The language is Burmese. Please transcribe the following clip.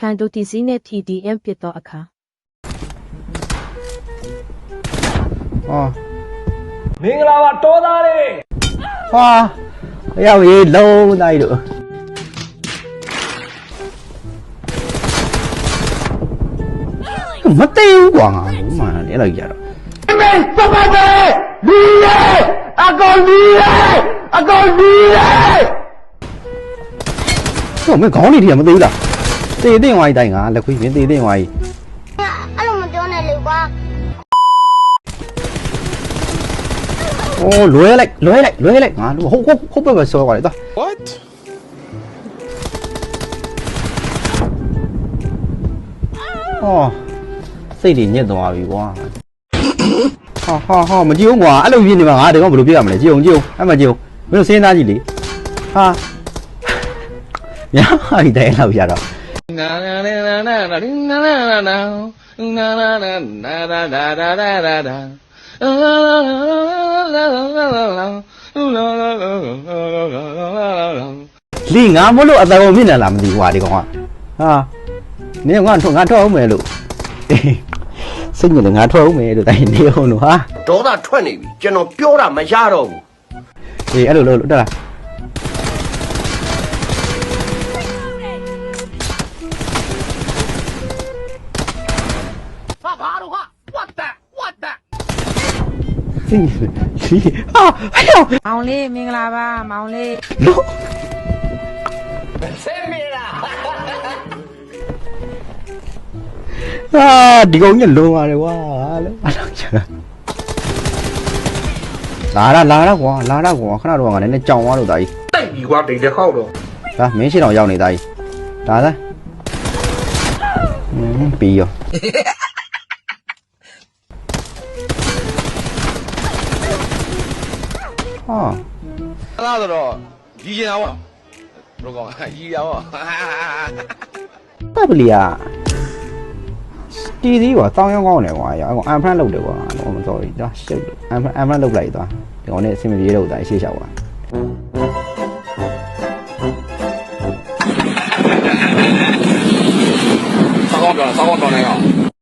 ခံတူတီစီနဲ့ TDM ဖြစ်သောအခါဟောမင်္ဂလာပါတောသားလေးဟာအရောက်ရေးလုံးတိုင်းတို့မသိဘူးကွာငါဘူးမှန်တယ်အဲ့လိုကြတော့မင်းစပတ်တယ်ဒီရဲအကောင်ဒီရဲအကောင်ဒီရဲဟောမင်းခေါင်းနေတည်းမသိဘူးလားတေး သိင်ဝိုင်းတိုင်းငါလက်ခွေးမင်းတေးသိင်ဝိုင်းအဲ့လိုမပြောနဲ့လေကွာအိုးလွဲလိုက်လွဲလိုက်လွဲလိုက်ငါလူဟုတ်ဟုတ်ဟုတ်ပဲပဲဆောသွားတယ်သွား What? ဟောစိတ်တွေညစ်သွားပြီကွာဟာဟာဟာမကြည့်ဘူးကွာအဲ့လိုပြင်းနေမှာငါတကောင်ဘယ်လိုပြရမလဲကြည့်အောင်ကြည့်အောင်အဲ့မကြည့်အောင်မင်းတို့စဉ်းစားကြည့်လေဟာညာဟိုက်တိုင်းလောက်ရတော့ Na na na na na na na na na na na na na na da da da da da da. La la la la la la la la la. La la la la la la la la. လီငါမလို့အတကောင်မြင့်နေလားမသိဘူးကွာဒီကောင်ကဟာနင်ကငါထွက်ငါထွက်အောင်မယ်လို့အေးစိတ်ညစ်တယ်ငါထွက်အောင်မယ်လို့တိုင်းနေအောင်လို့ဟာဒေါသထွက်နေပြီကျွန်တော်ပြောတာမရတော့ဘူးအေးအဲ့လိုလို့တက်လား စိတ်ညစ်တယ်လီဟာအဲ့တော့မောင်လေးမင်္ဂလာပါမောင်လေးလို့ဆဲမီလာအာဒီကောင်ကြီးလုံးပါတယ်ကွာလို့အဲ့လိုချာလာရလာရကွာလာရကွာခဏတော့ငါလည်းကြောင်သွားလို့တာကြီးတိုက်ပြီကွာတိတ်တစ်ခေါက်တော့ဒါမင်းရှိတော်ရောက်နေတာကြီးဒါသာอืมပြီးရော ဟာအဲ့ဒါဆိုတော့ရီကျင်တာပေါ့ဘယ်လိုကောင်းရီရပေါ့တပ်ပလီယာတီစီကွာတောင်းရောင်းကောင်းတယ်ကွာရောအမ်ဖရန့်လုပ်တယ်ကွာတော့မတော်ဘူးဒါရှုပ်အမ်ဖရန့်အမ်ဖရန့်လုပ်လိုက်သွားဒီကောင်နဲ့အဆင်မပြေတော့တာရှေ့လျှောက်ပါစောင်းကောင်းပြောစောင်းကောင်းပြောနေအောင်